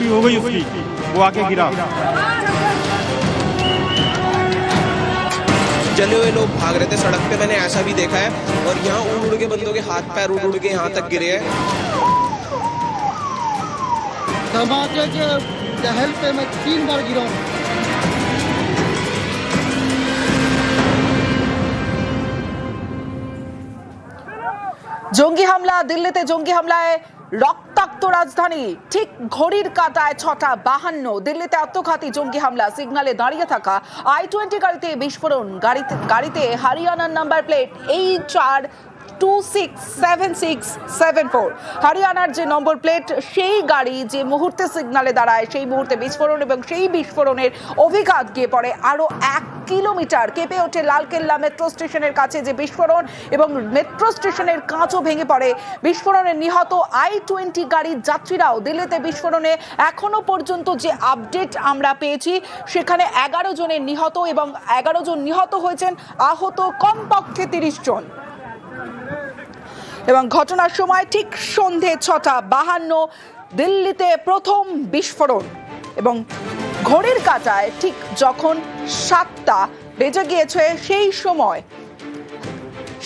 उल्टी हो गई उसकी वो आके गिरा जले हुए लोग भाग रहे थे सड़क पे मैंने ऐसा भी देखा है और यहाँ उड़ उड़ के बंदों के हाथ पैर उड़ उड़ के यहाँ तक गिरे हैं धमाके के दहल पे मैं तीन बार गिरा हूँ জঙ্গি হামলা দিল্লিতে জঙ্গি হামলায় রক্তাক্ত রাজধানী, ঠিক ঘড়ির কাটায় ছটা বাহান্ন। দিল্লিতে আত্মঘাতী জঙ্গি হামলা, সিগনালে দাঁড়িয়ে থাকা আই টোয়েন্টি গাড়িতে বিস্ফোরণ। গাড়িতে গাড়িতে হরিয়ানার number plate H R two six seven six seven four. হরিয়ানার যে নম্বর প্লেট, সেই গাড়ি যে মুহূর্তে সিগনালে দাঁড়ায়, সেই মুহূর্তে বিস্ফোরণ এবং সেই বিস্ফোরণের অভিঘাত গিয়ে পড়ে আরও এক কিলোমিটার কেঁপে ওঠে লালকেল্লা মেট্রো স্টেশনের কাছে যে বিস্ফোরণ এবং মেট্রো স্টেশনের কাঁচও ভেঙে পড়ে। বিস্ফোরণে নিহত আই টোয়েন্টি গাড়ির যাত্রীরাও দিল্লিতে বিস্ফোরণে এখনও পর্যন্ত যে আপডেট আমরা পেয়েছি, সেখানে এগারো জনের নিহত এবং এগারো জন নিহত হয়েছেন, আহত কমপক্ষে তিরিশ জন। এবং ঘটনার সময় ঠিক সন্ধে ছটা বাহান্ন দিল্লিতে প্রথম বিস্ফোরণ এবং ঘড়ির কাঁটায় ঠিক যখন সাতটা বেজে গিয়েছে সেই সময়।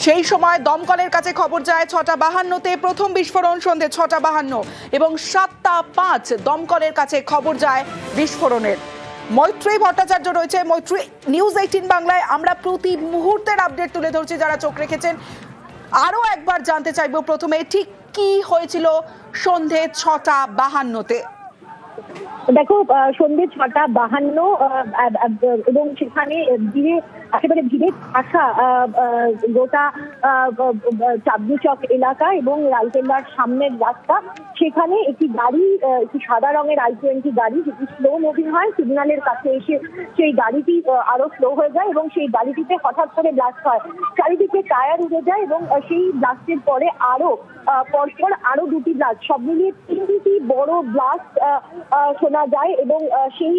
সেই সময় দমকলের কাছে খবর যায় ছটা বাহান্নতে প্রথম বিস্ফোরণ সন্ধে ছটা বাহান্ন এবং সাতটা পাঁচ দমকলের কাছে খবর যায় বিস্ফোরণের। মৈত্রী ভট্টাচার্য রয়েছে। মৈত্রী নিউজ এইটিন বাংলায় আমরা প্রতি মুহূর্তের আপডেট তুলে ধরছি যারা চোখ রেখেছেন। আরও একবার জানতে চাইব প্রথমে ঠিক কি হয়েছিল সন্ধে ছটা বাহান্নতে। দেখো সন্ধ্যে ছটা বাহান্ন এবং সেখানে ভিড়ে একেবারে ভিড়ে আসা গোটা চাঁদনি চক এলাকা এবং লালকেল্লার সামনের রাস্তা সেখানে একটি গাড়ি একটি সাদা রঙের আই টোয়েন্টি গাড়ি, যেটি স্লো মুভিং হয় সিগন্যালের কাছে এসে সেই গাড়িটি আরও স্লো হয়ে যায় এবং সেই গাড়িটিতে হঠাৎ করে ব্লাস্ট হয়। চারিদিকে টায়ার উড়ে যায় এবং সেই ব্লাস্টের পরে আরও পরপর আরও দুটি ব্লাস্ট সব মিলিয়ে তিনটি বড় ব্লাস্ট শোনা যায় এবং সেই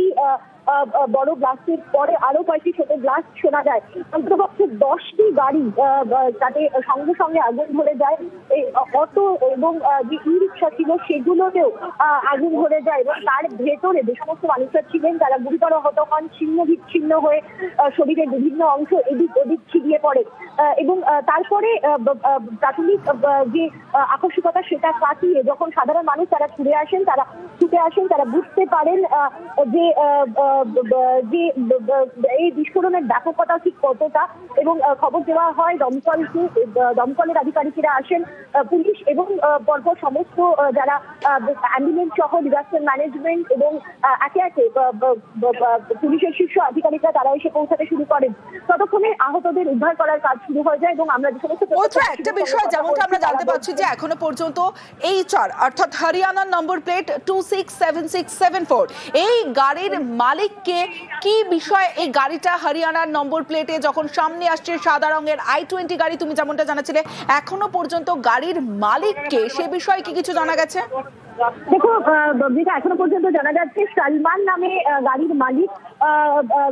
বড় ব্লাস্টের পরে আরও কয়েকটি ছোট ব্লাস্ট শোনা যায়। অন্ততপক্ষে দশটি গাড়ি তাতে সঙ্গে সঙ্গে আগুন ধরে যায়। এই অটো এবং যে ই রিক্সা ছিল সেগুলোতেও আগুন ধরে যায় এবং তার ভেতরে যে সমস্ত মানুষরা ছিলেন, তারা গুরুতর আহত হন ছিন্ন বিচ্ছিন্ন হয়ে শরীরের বিভিন্ন অংশ এদিক ওদিক ছিড়িয়ে পড়ে। এবং তারপরে প্রাথমিক যে আকস্মিকতা সেটা কাটিয়ে যখন সাধারণ মানুষ তারা ছুটে আসেন, তারা ছুটে আসেন, তারা বুঝতে পারেন যে যে এই বিস্ফোরণের ব্যাপকতা ঠিক কতটা? এবং খবর দেওয়া হয় দমকলকে দমকলের আধিকারিকেরা আসেন পুলিশ এবং পরপর সমস্ত যারা অ্যাম্বুলেন্স সহ ডিজাস্টার ম্যানেজমেন্ট এবং একে একে পুলিশের শীর্ষ আধিকারিকরা তারা এসে পৌঁছাতে শুরু করেন। ততক্ষণে আহতদের উদ্ধার করার কাজ শুরু হয়ে যায় এবং আমরা যে সমস্ত একটা বিষয় যেমনটা আমরা জানতে পারছি যে এখনও পর্যন্ত এই চার অর্থাৎ হরিয়ানার number plate two six seven six seven four এই গাড়ির মালিককে কি বিষয় এই গাড়িটা হরিয়ানার নম্বর প্লেটে যখন সামনে আসছে সাদা রঙের আই টোয়েন্টি গাড়ি, তুমি যেমনটা জানাচ্ছিলে, এখনও পর্যন্ত গাড়ির মালিককে সে বিষয়ে কি কিছু জানা গেছে? দেখো যেটা এখনও পর্যন্ত জানা যাচ্ছে সালমান নামে গাড়ির মালিক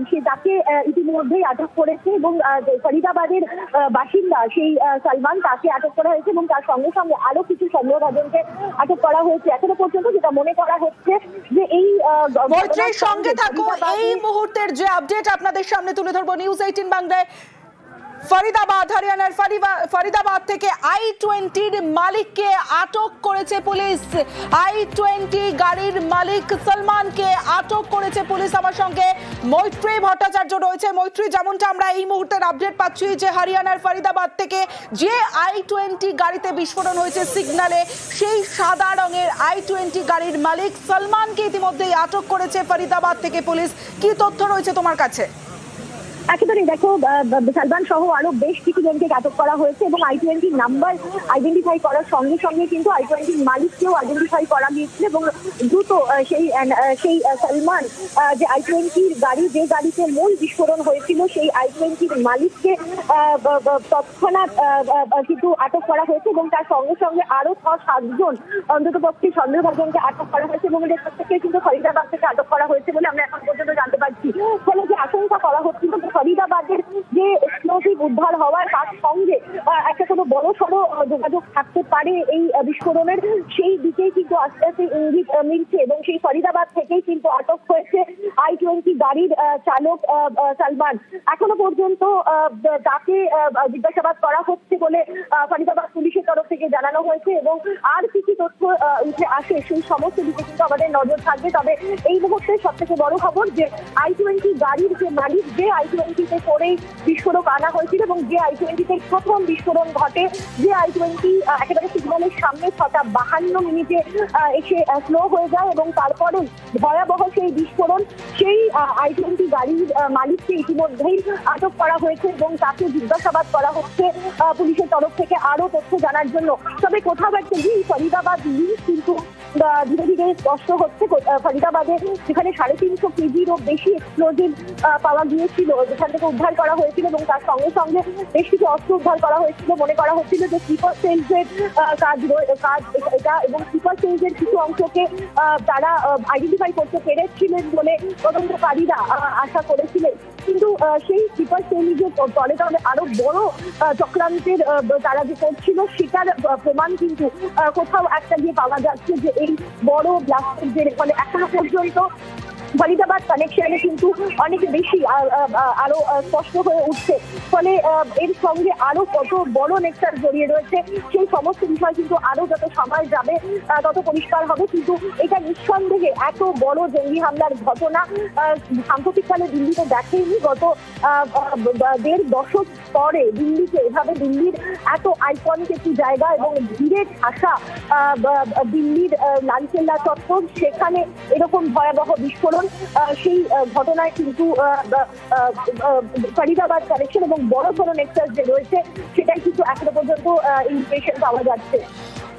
সে তাকে ইতিমধ্যেই আটক করেছে এবং ফরিদাবাদের বাসিন্দা সেই সালমান তাকে আটক করা হয়েছে এবং তার সঙ্গে সঙ্গে আরও কিছু সন্দেহভাজনকে আটক করা হয়েছে। এখনও পর্যন্ত যেটা মনে করা হচ্ছে যে এই মৈত্রীর সঙ্গে থাকো এই মুহূর্তের যে আপডেট আপনাদের সামনে তুলে ধরবো। নিউজ এইটিন বাংলায় ফরিদাবাদ, হরিয়ানার ফরিদাবাদ থেকে আই টোয়েন্টির মালিককে আটক করেছে পুলিশ। আই টোয়েন্টি গাড়ির মালিক সলমানকে আটক করেছে পুলিশ আমার সঙ্গে। মৈত্রী ভট্টাচার্য রয়েছে। মৈত্রী, যেমনটা আমরা এই মুহূর্তের আপডেট পাচ্ছি যে হরিয়ানার ফরিদাবাদ থেকে যে আই টোয়েন্টি গাড়িতে বিস্ফোরণ হয়েছে সিগনালে, সেই সাদা রঙের আই টোয়েন্টি গাড়ির মালিক সলমানকে ইতিমধ্যেই আটক করেছে ফরিদাবাদ থেকে পুলিশ। কি তথ্য রয়েছে তোমার কাছে? একেবারে দেখো সালমান সহ আরও বেশ কিছু জনকে আটক করা হয়েছে এবং আই টোয়েন্টি নাম্বার আইডেন্টিফাই করার সঙ্গে সঙ্গে কিন্তু আই টোয়েন্টির মালিককেও আইডেন্টিফাই করা গিয়েছিল এবং দ্রুত সেই সেই সালমান যে আই টোয়েন্টির গাড়ি, যে গাড়িতে মূল বিস্ফোরণ হয়েছিল, সেই আই টোয়েন্টির মালিককে তৎক্ষণাৎ কিন্তু আটক করা হয়েছে এবং তার সঙ্গে সঙ্গে আরও ছ সাতজন অন্তত পক্ষে সন্দেহভাজনকে আটক করা হয়েছে এবং এদের প্রত্যেককে কিন্তু ফরিদাবাদ থেকে আটক করা হয়েছে বলে আমরা এখন পর্যন্ত জানতে পারছি। ফলে যে আশঙ্কা করা হচ্ছিল ফরিদাবাদের যে এক্সপ্লোসিভ উদ্ধার হওয়ার তার সঙ্গে একটা কোনো বড় সড়ো যোগাযোগ থাকতে পারে এই বিস্ফোরণের, সেই দিকেই কিন্তু আস্তে আস্তে ইঙ্গিত মিলছে এবং সেই ফরিদাবাদ থেকেই কিন্তু আটক হয়েছে আই টোয়েন্টি গাড়ির চালক সালমান। এখনও পর্যন্ত তাকে জিজ্ঞাসাবাদ করা হচ্ছে বলে ফরিদাবাদ পুলিশের তরফ থেকে জানানো হয়েছে এবং আর কি কি তথ্য উঠে আসে সেই সমস্ত দিকে কিন্তু আমাদের নজর থাকবে। তবে এই মুহূর্তে সব থেকে বড় খবর যে আই টোয়েন্টি গাড়ির যে মালিক, যে আই টোয়েন্টিতে করেই বিস্ফোরক আনা হয়েছিল এবং যে আই টোয়েন্টিতে প্রথম বিস্ফোরণ ঘটে, যে আই টোয়েন্টি একেবারে সিগন্যালের সামনে ছটা বাহান্ন মিনিটে এসে স্লো হয়ে যায় এবং তারপরে ভয়াবহ সেই বিস্ফোরণ, সেই আই টোয়েন্টি গাড়ির মালিককে ইতিমধ্যেই আটক করা হয়েছে এবং তাকে জিজ্ঞাসাবাদ করা হচ্ছে পুলিশের তরফ থেকে আরও তথ্য জানার জন্য। তবে কোথাও একটা যে ফরিদাবাদ লিঙ্ক কিন্তু ধীরে ধীরে স্পষ্ট হচ্ছে ফরিদাবাদে যেখানে সাড়ে তিনশো কেজিরও বেশি এক্সপ্লোজিভ পাওয়া গিয়েছিল, যেখান থেকে উদ্ধার করা হয়েছিল এবং তার সঙ্গে সঙ্গে বেশ কিছু অস্ত্র উদ্ধার করা হয়েছিল। মনে করা হচ্ছিল যে স্লিপার সেলসের কাজ কাজ এটা এবং স্লিপার সেলসের কিছু অংশকে তারা আইডেন্টিফাই করতে পেরেছিলেন বলে তদন্তকারীরা আশা করেছিলেন। কিন্তু সেই স্লিপার সেল যে তলে তাহলে আরও বড় চক্রান্তের তারা যে করছিল, সেটার প্রমাণ কিন্তু কোথাও একটা গিয়ে পাওয়া যাচ্ছে যে এই বড় ব্লাস্টের ফলে এখনও পর্যন্ত ফরিদাবাদ কানেকশনে কিন্তু অনেক বেশি আরও স্পষ্ট হয়ে উঠছে। ফলে এর সঙ্গে আরও কত বড় নেকচার জড়িয়ে রয়েছে, সেই সমস্ত বিষয় কিন্তু আরও যত সময় যাবে তত পরিষ্কার হবে। কিন্তু এটা নিঃসন্দেহে এত বড় জঙ্গি হামলার ঘটনা সাম্প্রতিককালে দিল্লিতে দেখেনি গত দেড় দশক পরে দিল্লিকে এভাবে দিল্লির এত আইকনিক একটি জায়গা এবং ভিড়ে ঠাসা দিল্লির লালকেল্লা চত্বর, সেখানে এরকম ভয়াবহ বিস্ফোরণ আহ, সেই ঘটনায় কিন্তু ফরিদাবাদ কানেকশন এবং বড় বড় নেক্সাস যে রয়েছে সেটাই কিন্তু এখনও পর্যন্ত ইনফরমেশন পাওয়া যাচ্ছে।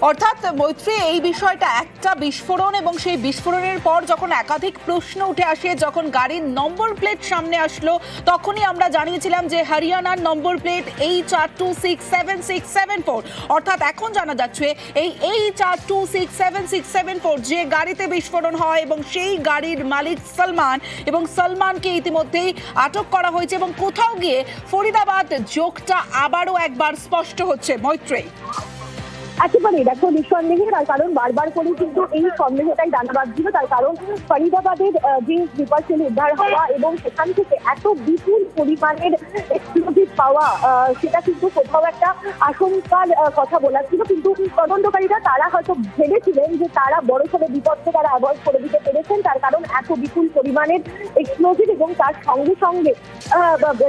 অর্থাৎ মৈত্রী এই বিষয়টা একটা বিস্ফোরণ এবং সেই বিস্ফোরণের পর যখন একাধিক প্রশ্ন উঠে আসে যখন গাড়ির নম্বর প্লেট সামনে আসলো তখনই আমরা জানিয়েছিলাম যে হরিয়ানার number plate H R two six seven six seven four অর্থাৎ এখন জানা যাচ্ছে এই H R two six seven six seven four যে গাড়িতে বিস্ফোরণ হয় এবং সেই গাড়ির মালিক সলমান এবং সলমানকে ইতিমধ্যেই আটক করা হয়েছে এবং কোথাও গিয়ে ফরিদাবাদ যোগটা আবারও একবার স্পষ্ট হচ্ছে মৈত্রী একেবারে দেখো নিঃসন্দেহে তার কারণ বারবার করে কিন্তু এই সন্দেহটাই দানা বাঁধছিল। তার কারণ ফরিদাবাদের যে স্লিপার সেল উদ্ধার হওয়া এবং সেখান থেকে এত বিপুল পরিমাণের এক্সপ্লোজিভ পাওয়া সেটা কিন্তু কোথাও একটা আশঙ্কার কথা বলা ছিল কিন্তু তদন্তকারীরা তারা হয়তো ভেবেছিলেন যে তারা বড় সড়ো বিপদকে তারা অ্যাভয়েড করে দিতে পেরেছেন। তার কারণ এত বিপুল পরিমাণের এক্সপ্লোজিভ এবং তার সঙ্গে সঙ্গে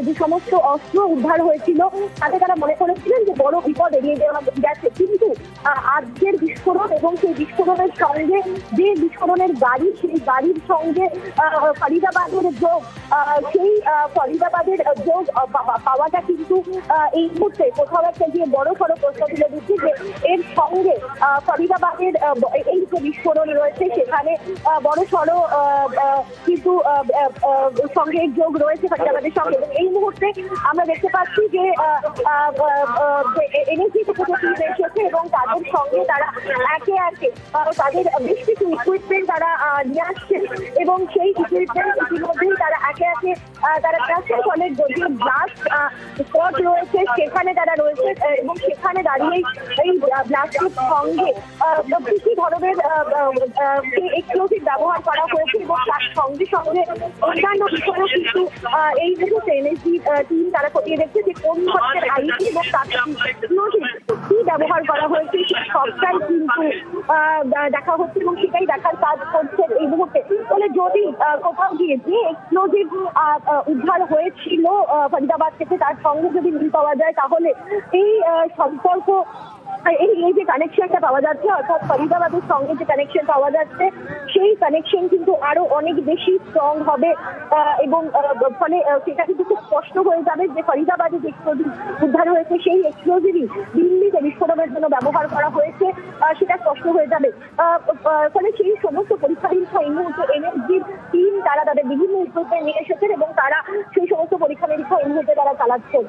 যে সমস্ত অস্ত্র উদ্ধার হয়েছিল, তাতে তারা মনে করেছিলেন যে বড় বিপদ এড়িয়ে দেওয়া গেছে। কিন্তু আজকের বিস্ফোরণ এবং সেই বিস্ফোরণের সঙ্গে যে বিস্ফোরণের গাড়ি সেই গাড়ির সঙ্গে ফরিদাবাদের যোগ সেই ফরিদাবাদের যোগ পাওয়াটা কিন্তু এই মুহূর্তে কোথাও একটা গিয়ে বড় সড়ো প্রশ্ন তুলে দিচ্ছে যে এর সঙ্গে ফরিদাবাদের এই যে বিস্ফোরণ রয়েছে সেখানে বড় সড়ো কিন্তু সঙ্গে যোগ রয়েছে ফরিদাবাদের সঙ্গে এই মুহূর্তে আমরা দেখতে পাচ্ছি যে এনএসি থেকে এসেছে এবং তাদের সঙ্গে তারা একে একে তাদের বেশ কিছু ইকুইপমেন্ট তারা নিয়ে আসছেন এবং সেই ইকুইপমেন্ট ইতিমধ্যেই তারা একে একে তারা ট্রাস্টের ফলে যে ব্লাস্ট স্পট রয়েছে, সেখানে তারা রয়েছে এবং সেখানে দাঁড়িয়েই এই ব্লাস্টের সঙ্গে কি কি ধরনের এক্সপ্লোসিভ ব্যবহার করা হয়েছে এবং তার সঙ্গে সঙ্গে অন্যান্য বিষয়েও কিন্তু এই মুহূর্তে এনএসজি টিম তারা খতিয়ে দেখছে যে কোন ধরনের আইসি এবং তার কি ব্যবহার করা হয়েছে। সে সবটাই কিন্তু দেখা হচ্ছে এবং সেটাই দেখার কাজ করছে এই মুহূর্তে। বলে যদি কোথাও গিয়ে যে এক্সপ্লোজিভ উদ্ধার হয়েছিল ফরিদাবাদ থেকে তার সঙ্গে যদি মিল পাওয়া যায়, তাহলে এই সম্পর্ক এই এই যে কানেকশনটা পাওয়া যাচ্ছে, অর্থাৎ ফরিদাবাদের সঙ্গে যে কানেকশন পাওয়া যাচ্ছে, সেই কানেকশন কিন্তু আরও অনেক বেশি স্ট্রং হবে এবং ফলে সেটা কিন্তু খুব স্পষ্ট হয়ে যাবে যে ফরিদাবাদে যে এক্সপ্লোজিভ উদ্ধার হয়েছে, সেই এক্সপ্লোজিভই দিল্লিতে বিস্ফোরণের জন্য ব্যবহার করা হয়েছে সেটা স্পষ্ট হয়ে যাবে। ফলে সেই সমস্ত পরীক্ষা নিরীক্ষা এই মুহূর্তে এনএসজির টিম তারা তাদের বিভিন্ন ইকুইপমেন্ট নিয়ে এসেছেন, এবং তারা সেই সমস্ত পরীক্ষা নিরীক্ষা এই মুহূর্তে তারা চালাচ্ছেন।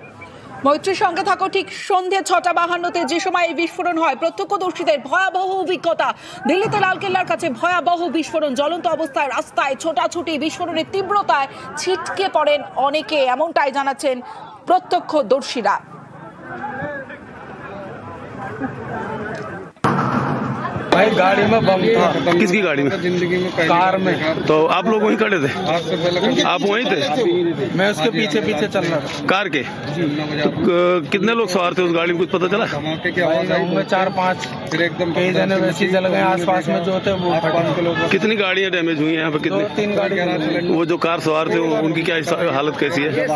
মৈত্রীর সঙ্গে থাকো ঠিক সন্ধে ছটা বাহান্নতে। যে সময় এই বিস্ফোরণ হয়, প্রত্যক্ষদর্শীদের ভয়াবহ অভিজ্ঞতা। দিল্লিতে লালকেল্লার কাছে ভয়াবহ বিস্ফোরণ। জ্বলন্ত অবস্থায় রাস্তায় ছোটাছুটি বিস্ফোরণের তীব্রতায় ছিটকে পড়েন অনেকে, এমনটাই জানাচ্ছেন প্রত্যক্ষদর্শীরা। भाई गाड़ी में बम था। किसकी गाड़ी में? ज़िंदगी में कार में। तो आप लोग वहीं खड़े थे? आप वहीं थे? मैं उसके पीछे पीछे चल रहा था। कार के? तो कितने लोग सवार थे उस गाड़ी में? कुछ पता चला? चार पाँच फिर एकदम कई जने वैसे ही जल गए आसपास में जो थे वो कितनी गाड़ियाँ डैमेज हुई हैं यहाँ पे कितनी? तीन गाड़ी वो जो कार सवार थे उनकी क्या हालत कैसी है?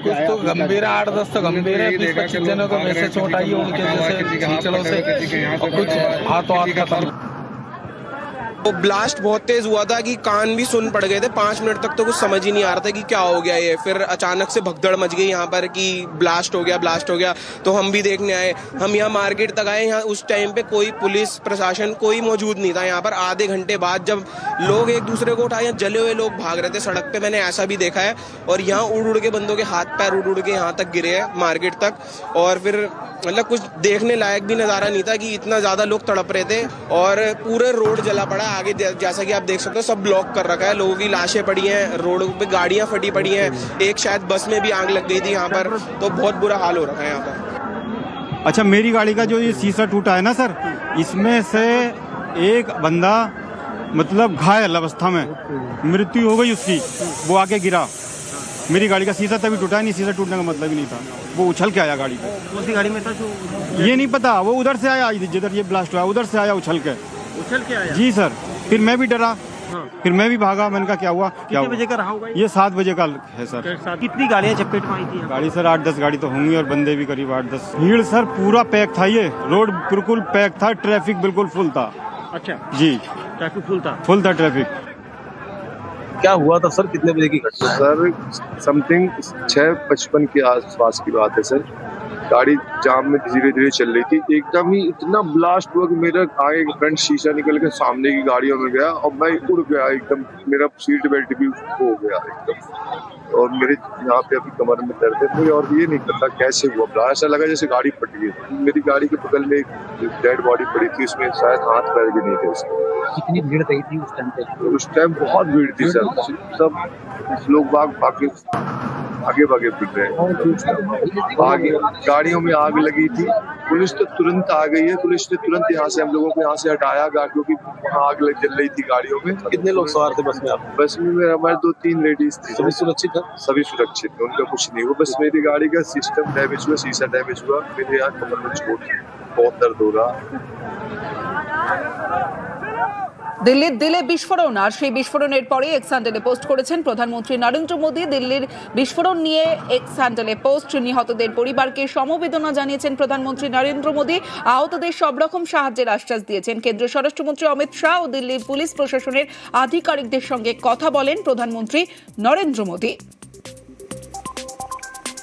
कुछ तो गंभीर है आठ दस तो गंभीर है। बीस पच्चीस जनों को वैसे चोट आई है उनके जैसे खींचड़ों से। कुछ हाथों हाथ खत्म वो ब्लास्ट बहुत तेज हुआ था कि कान भी सुन पड़ गए थे। पाँच मिनट तक तो कुछ समझ ही नहीं आ रहा था कि क्या हो गया ये। फिर अचानक से भगदड़ मच गई यहाँ पर कि ब्लास्ट हो गया ब्लास्ट हो गया। तो हम भी देखने आए। हम यहाँ मार्केट तक आए। यहाँ उस टाइम पे कोई पुलिस, प्रशासन कोई मौजूद नहीं था। यहाँ पर आधे घंटे बाद जब लोग एक दूसरे को उठाए, यहाँ जले हुए लोग भाग रहे थे। सड़क पे मैंने ऐसा भी देखा है। और यहाँ उड़ उड़ के बंदों के हाथ पैर उड़ उड़ के यहाँ तक गिरे हैं मार्केट तक। और फिर मतलब कुछ देखने लायक भी नज़ारा नहीं था कि इतना ज़्यादा लोग तड़प रहे थे। और पूरे रोड जला पड़ा। आगे जैसा कि आप देख सकते हो सब ब्लॉक कर रखा है। लोगों की लाशें पड़ी हैं रोड पे गाड़ियाँ फटी पड़ी हैं। एक शायद बस में भी आग लग गई थी यहाँ पर तो बहुत बुरा हाल हो रखा है यहाँ पर। अच्छा मेरी गाड़ी का जो ये शीशा टूटा है ना सर इसमें से एक बंदा मतलब घायल अवस्था में मृत्यु हो गई उसकी वो आके गिरा। मेरी गाड़ी का शीशा तभी टूटा नहीं शीशा टूटने का मतलब ही नहीं था। वो उछल के आया गाड़ी पे। उसी गाड़ी में था जो ये नहीं पता वो उधर से आया जिधर ये ब्लास्ट हुआ उधर से आया उछल के। उछल के आया? जी सर। फिर मैं भी डरा हाँ। फिर मैं भी भागा मैंने कहा क्या हुआ? क्या कितने बजे का रहा होगा ये? ये सात बजे का है सर। कितनी गाड़ियाँ चपेट में आई थी गाड़ी सर आठ दस गाड़ी तो होंगी और बंदे भी करीब आठ दस। भीड़ सर पूरा पैक था ये। रोड बिल्कुल पैक था ट्रैफ़िक बिल्कुल फुल था। अच्छा। जी। ट्रैफ़िक फुल था? फुल था ट्रैफ़िक। क्या हुआ था सर? कितने बजे की घटना? सर समथिंग छः पचपन के आसपास की बात है सर। गाड़ी जाम में धीरे धीरे चल रही थी। एकदम ही इतना ब्लास्ट हुआ कि मेरा आगे फ्रंट शीशा निकल के सामने की गाड़ियों में गया और मैं उड़ गया एकदम। मेरा सीट बेल्ट भी हो गया एकदम। और मेरे यहाँ पे अभी कमर में दर्द है। मुझे और ये नहीं पता कैसे हुआ ब्लास्ट ऐसा लगा जैसे गाड़ी फट गई मेरी गाड़ी के बगल में एक डेड बॉडी पड़ी थी। उसमें शायद हाथ पैर भी नहीं थे उसके। कितनी भीड़ रही थी उस टाइम पे? उस टाइम बहुत भीड़ थी सर। सब लोग बाग भाग भागे भागे फिर रहे आगे गाड़ियों में आग लगी थी। पुलिस तो तुरंत आ गई है। पुलिस ने तुरंत यहाँ से हम लोगों को यहाँ से हटाया। गाड़ियों की आग लग जल रही थी गाड़ियों में। कितने लोग सवार थे बस में आप? बस में मेरे हमारे दो तीन लेडीज़ थी। सभी सुरक्षित है? सभी सुरक्षित थे। उनका कुछ नहीं हुआ। बस मेरी गाड़ी का सिस्टम डैमेज हुआ शीशा डैमेज हुआ। मेरे यहाँ कमर में चोट बहुत दर्द हो रहा। দিল্লির দিলে বিস্ফোরণ, আর সেই বিস্ফোরণের পরে এক্স হ্যান্ডেলে পোস্ট করেছেন প্রধানমন্ত্রী নরেন্দ্র মোদী। দিল্লির বিস্ফোরণ নিয়ে এক্স হ্যান্ডেলে পোস্ট, নিহতদের পরিবারকে সমবেদনা জানিয়েছেন প্রধানমন্ত্রী নরেন্দ্র মোদী। আহতদের সব রকম সাহায্যের আশ্বাস দিয়েছেন কেন্দ্রীয় স্বরাষ্ট্রমন্ত্রী অমিত শাহ ও দিল্লির পুলিশ প্রশাসনের আধিকারিকদের সঙ্গে কথা বলেন প্রধানমন্ত্রী নরেন্দ্র মোদী।